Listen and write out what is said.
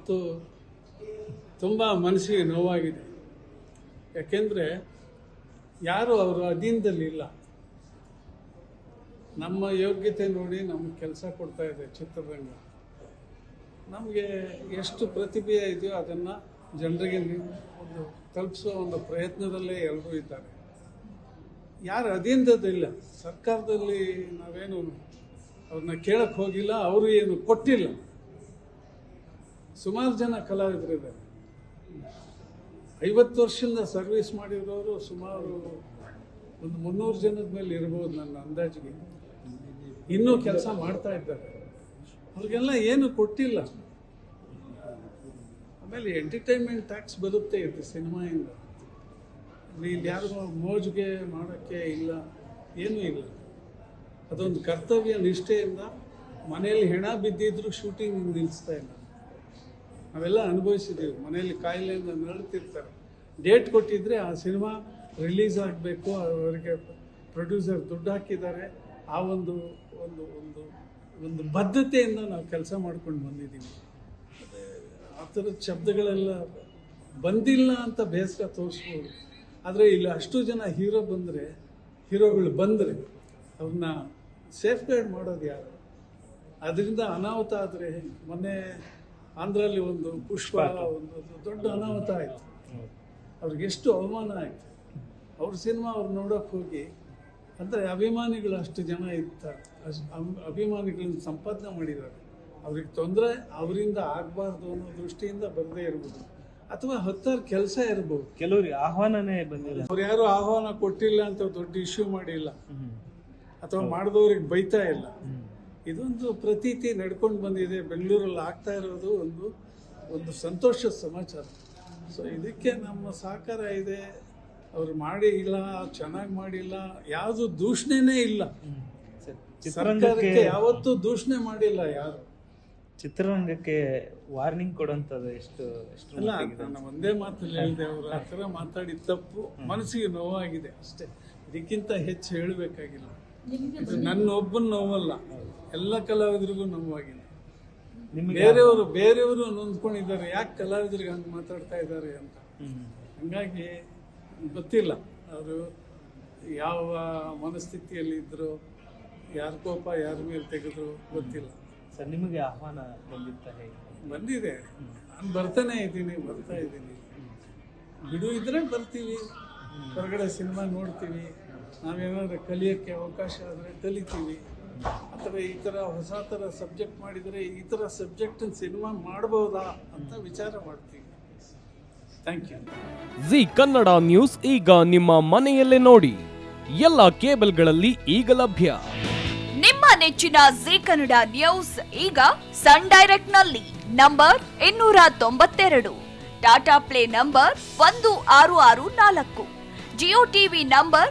ಮಾತು ತುಂಬ ಮನಸ್ಸಿಗೆ ನೋವಾಗಿದೆ. ಯಾಕೆಂದರೆ ಯಾರು ಅವರು ಅಧೀನದಲ್ಲಿ ಇಲ್ಲ. ನಮ್ಮ ಯೋಗ್ಯತೆ ನೋಡಿ ನಮ್ಗೆ ಕೆಲಸ ಕೊಡ್ತಾ ಇದೆ ಚಿತ್ರರಂಗ. ನಮಗೆ ಎಷ್ಟು ಪ್ರತಿಭೆ ಇದೆಯೋ ಅದನ್ನು ಜನರಿಗೆ ಒಂದು ತಲುಪಿಸೋ ಒಂದು ಪ್ರಯತ್ನದಲ್ಲೇ ಎಲ್ಲರೂ ಇದ್ದಾರೆ. ಯಾರು ಅಧೀನದಲ್ಲಿಲ್ಲ ಸರ್ಕಾರದಲ್ಲಿ ನಾವೇನು ಅವ್ರನ್ನ ಕೇಳಕ್ಕೆ ಹೋಗಿಲ್ಲ, ಅವರು ಏನು ಕೊಟ್ಟಿಲ್ಲ. ಸುಮಾರು ಜನ ಕಲಾವಿದರಿದ್ದಾರೆ. ಐವತ್ತು ವರ್ಷದಿಂದ ಸರ್ವಿಸ್ ಮಾಡಿರೋರು ಸುಮಾರು ಒಂದು ಮುನ್ನೂರು ಜನದ ಮೇಲೆ ಇರ್ಬೋದು ನನ್ನ ಅಂದಾಜಿಗೆ. ಇನ್ನೂ ಕೆಲಸ ಮಾಡ್ತಾ ಇದ್ದಾರೆ. ಅವ್ರಿಗೆಲ್ಲ ಏನು ಕೊಟ್ಟಿಲ್ಲ. ಆಮೇಲೆ ಎಂಟರ್ಟೈನ್ಮೆಂಟ್ ಟ್ಯಾಕ್ಸ್ ಬರುತ್ತೆ ಇದು ಸಿನಿಮಾಯಿಂದ. ಇಲ್ಲಿ ಯಾರಿಗೂ ಮೋಜಿಗೆ ಮಾಡೋಕ್ಕೆ ಇಲ್ಲ, ಏನೂ ಇಲ್ಲ. ಅದೊಂದು ಕರ್ತವ್ಯ ನಿಷ್ಠೆಯಿಂದ ಮನೆಯಲ್ಲಿ ಹೆಣ ಬಿದ್ದಿದ್ರು ಶೂಟಿಂಗ್ ನಿಲ್ಲಿಸ್ತಾ ಇಲ್ಲ. ನಾವೆಲ್ಲ ಅನುಭವಿಸಿದ್ದೀವಿ ಮನೆಯಲ್ಲಿ ಕಾಯಿಲೆಯಿಂದ ನರಳುತ್ತಿರ್ತಾರೆ ಡೇಟ್ ಕೊಟ್ಟಿದ್ದರೆ ಆ ಸಿನಿಮಾ ರಿಲೀಸ್ ಆಗಬೇಕು. ಅವರಿಗೆ ಪ್ರೊಡ್ಯೂಸರ್ ದುಡ್ಡು ಹಾಕಿದ್ದಾರೆ. ಆ ಒಂದು ಒಂದು ಒಂದು ಒಂದು ಬದ್ಧತೆಯಿಂದ ನಾವು ಕೆಲಸ ಮಾಡ್ಕೊಂಡು ಬಂದಿದ್ದೀವಿ. ಆ ಥರದ ಶಬ್ದಗಳೆಲ್ಲ ಬಂದಿಲ್ಲ ಅಂತ ಬೇಸರ ತೋರಿಸ್ಬೋದು. ಆದರೆ ಇಲ್ಲಿ ಅಷ್ಟು ಜನ ಹೀರೋ ಬಂದರೆ, ಹೀರೋಗಳು ಬಂದರೆ ಅವ್ರನ್ನ ಸೇಫ್ ಗೈಡ್ ಮಾಡೋದು ಯಾರು? ಅದರಿಂದ ಅನಾಹುತ ಆದರೆ ಮೊನ್ನೆ ಆಂಧ್ರಲ್ಲಿ ಒಂದು ಪುಷ್ಪ ಒಂದು ದೊಡ್ಡ ಅನಾಹುತ ಆಯಿತು. ಅವ್ರಿಗೆ ಎಷ್ಟು ಅವಮಾನ ಆಯಿತು. ಅವ್ರ ಸಿನಿಮಾ ಅವ್ರು ನೋಡೋಕೆ ಹೋಗಿ ಅಂದರೆ ಅಭಿಮಾನಿಗಳು ಅಷ್ಟು ಜನ ಇರ್ತಾರೆ ಅಷ್ಟು ಅಭಿಮಾನಿಗಳನ್ನ ಸಂಪಾದನೆ ಮಾಡಿದ್ದಾರೆ ಅವ್ರಿಗೆ ತೊಂದರೆ ಅವರಿಂದ ಆಗಬಾರ್ದು ಅನ್ನೋ ದೃಷ್ಟಿಯಿಂದ ಬರದೇ ಇರ್ಬೋದು. ಅಥವಾ ಹತ್ತಾರು ಕೆಲಸ ಇರ್ಬೋದು. ಕೆಲವ್ರಿಗೆ ಆಹ್ವಾನನೇ ಬಂದಿಲ್ಲ. ಅವ್ರು ಯಾರು ಆಹ್ವಾನ ಕೊಟ್ಟಿಲ್ಲ ಅಂತ ದೊಡ್ಡ ಇಶ್ಯೂ ಮಾಡಿಲ್ಲ. ಅಥವಾ ಮಾಡಿದವ್ರಿಗೆ ಬೈತಾ ಇಲ್ಲ. ಇದೊಂದು ಪ್ರತೀತಿ ನಡ್ಕೊಂಡು ಬಂದಿದೆ. ಬೆಂಗಳೂರಲ್ಲಿ ಆಗ್ತಾ ಇರೋದು ಒಂದು ಒಂದು ಸಂತೋಷದ ಸಮಾಚಾರ. ಸೊ ಇದಕ್ಕೆ ನಮ್ಮ ಸಹಕಾರ ಇದೆ. ಅವ್ರು ಮಾಡಿ ಇಲ್ಲ ಚೆನ್ನಾಗಿ ಮಾಡಿಲ್ಲ ಯಾವುದು ದೂಷಣೆನೇ ಇಲ್ಲ. ಸರ್, ಸರ್ಕಾರಕ್ಕೆ ಯಾವತ್ತೂ ದೂಷಣೆ ಮಾಡಿಲ್ಲ ಯಾರು. ಚಿತ್ರರಂಗಕ್ಕೆ ವಾರ್ನಿಂಗ್ ಕೊಡೋಂಥದ್ದು ಎಷ್ಟು ಎಷ್ಟು ಅಲ್ಲ? ನಾನು ಒಂದೇ ಮಾತಲ್ಲಿ ಹೇಳಿದೆ ಅವರು ಆ ಥರ ಮಾತಾಡಿದ ತಪ್ಪು ಮನಸ್ಸಿಗೆ ನೋವಾಗಿದೆ ಅಷ್ಟೇ. ಇದಕ್ಕಿಂತ ಹೆಚ್ಚು ಹೇಳಬೇಕಾಗಿಲ್ಲ. ನನ್ನ ಒಬ್ಬನ ನೋವಲ್ಲ. ಎಲ್ಲ ಕಲಾವಿದರಿಗೂ ನೋವಾಗಿದೆ. ಬೇರೆಯವರು ಬೇರೆಯವರು ನೊಂದ್ಕೊಂಡಿದ್ದಾರೆ. ಯಾಕೆ ಕಲಾವಿದರಿಗೆ ಹಂಗೆ ಮಾತಾಡ್ತಾ ಇದ್ದಾರೆ ಅಂತ. ಹಂಗಾಗಿ ಗೊತ್ತಿಲ್ಲ. ಅವರು ಯಾವ ಮನಸ್ಥಿತಿಯಲ್ಲಿ ಇದ್ರು ಯಾರ ಕೋಪ ಯಾರ ಮೇಲೆ ತೆಗೆದ್ರು ಗೊತ್ತಿಲ್ಲ. ಸರ್ ನಿಮಗೆ ಆಹ್ವಾನ ಬಂದಿದ್ದಾರೆ ಬಂದಿದೆ. ನಾನು ಬರ್ತಾನೆ ಇದ್ದೀನಿ ಬರ್ತಾ ಇದ್ದೀನಿ. ಬಿಡು ಇದ್ರೆ ಬರ್ತೀವಿ. ಹೊರಗಡೆ ಸಿನಿಮಾ ನೋಡ್ತೀವಿ ನಾವೇನಾದ್ರೂ ಕಲಿಯೋಕ್ಕೆ ಅವಕಾಶ ಆದರೆ ಕಲಿತೀವಿ. ಅಥವಾ ಈ ಥರ ಹೊಸ ಥರ ಸಬ್ಜೆಕ್ಟ್ ಮಾಡಿದರೆ ಈ ಥರ ಸಬ್ಜೆಕ್ಟನ್ನು ಸಿನಿಮಾ ಮಾಡ್ಬೋದಾ ಅಂತ ವಿಚಾರ ಮಾಡ್ತೀವಿ. Thank you Zee Kannada news ಈಗ ನಿಮ್ಮ ಮನೆಯಲ್ಲೇ ನೋಡಿ. ಎಲ್ಲ ಕೇಬಲ್ಗಳಲ್ಲಿ ಈಗ ಲಭ್ಯ. ನಿಮ್ಮ ನೆಚ್ಚಿನ ಜಿ ಕನ್ನಡ ನ್ಯೂಸ್ ಈಗ ಸನ್ ಡೈರೆಕ್ಟ್ನಲ್ಲಿ ನಂಬರ್ ಇನ್ನೂರ ತೊಂಬತ್ತೆರಡು. ಟಾಟಾ ಪ್ಲೇ ನಂಬರ್ ಒಂದು ಆರು ಆರು ನಾಲ್ಕು. Jio TV number